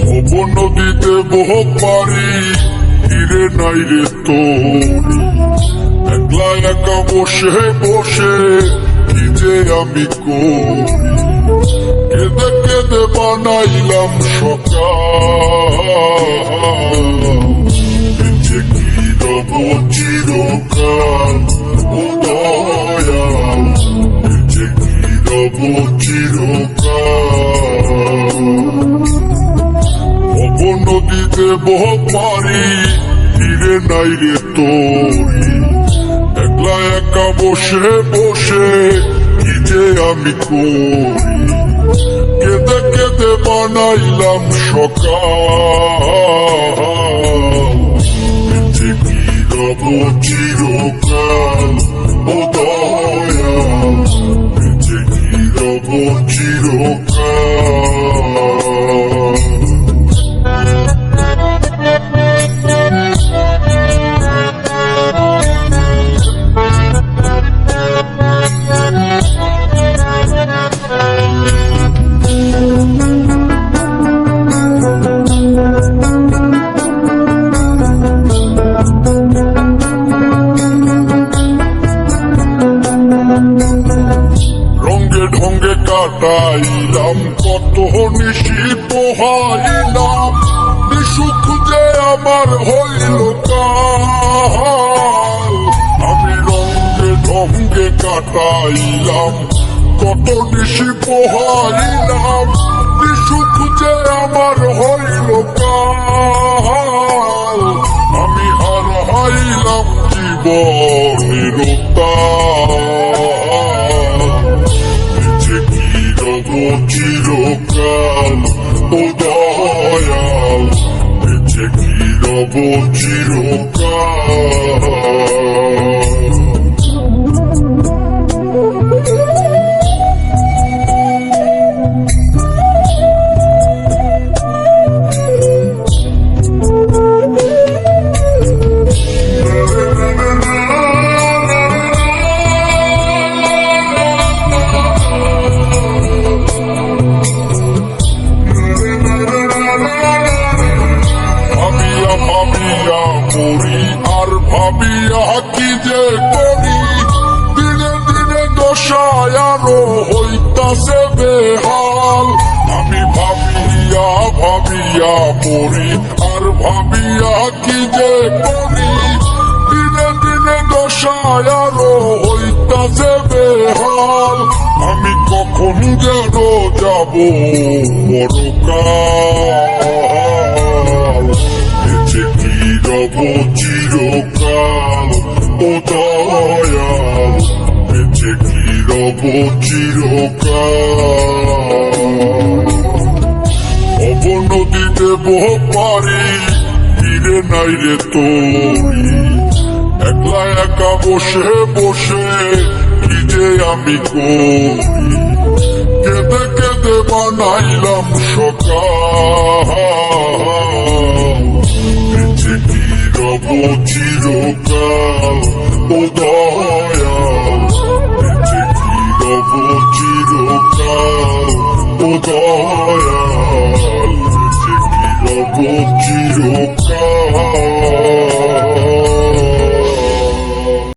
ভব নদীতে বহ পারি তীরে নাই রে তোরি। একলা একা বসে বসে কি যে আমি করি? কেঁদে কেঁদে বানাইলাম সকাল। যে কি রব চিরকাল ও দয়াল যে কি রব নদীতে বহ পারি তীরে নাই রে তোরি। একলা একা বসে বসে কি যে আমি করি। কেঁদে কেঁদে বানাইলাম সকাল। কি রব চিরকাল কি রব চিরকাল কাটাইলাম কত নিশি পোহাইলাম, নিশুক যে আমার হইল আমি রঙ্গে ঢঙ্গে কাটাইলাম, কত নিশি পোহাইলাম, নিশুক যে আমার হইল আমি হারাইলাম জীবনের চিরকাল ও দয়াল যে কি রব চিরকাল আর ভাবিয়া যে করি, দিনে দিনে দশায় আরও হইতাছে বেহাল। আমি ভাবিয়া ভাবিয়া মরি আর ভাবিয়া কি যে করি, দিনে দিনে দশায় আরও হইতাছে বেহাল। আমি কখন যেন যাব পরকাল যে কি রব রব চিরকাল অব নদীতে বহ পারি তীরে নাই রে তোরি। একলা একা বসে বসে কি যে আমি করি। কেঁদে কেঁদে বানাইলাম সকাল। রব চিরকাল ও vivir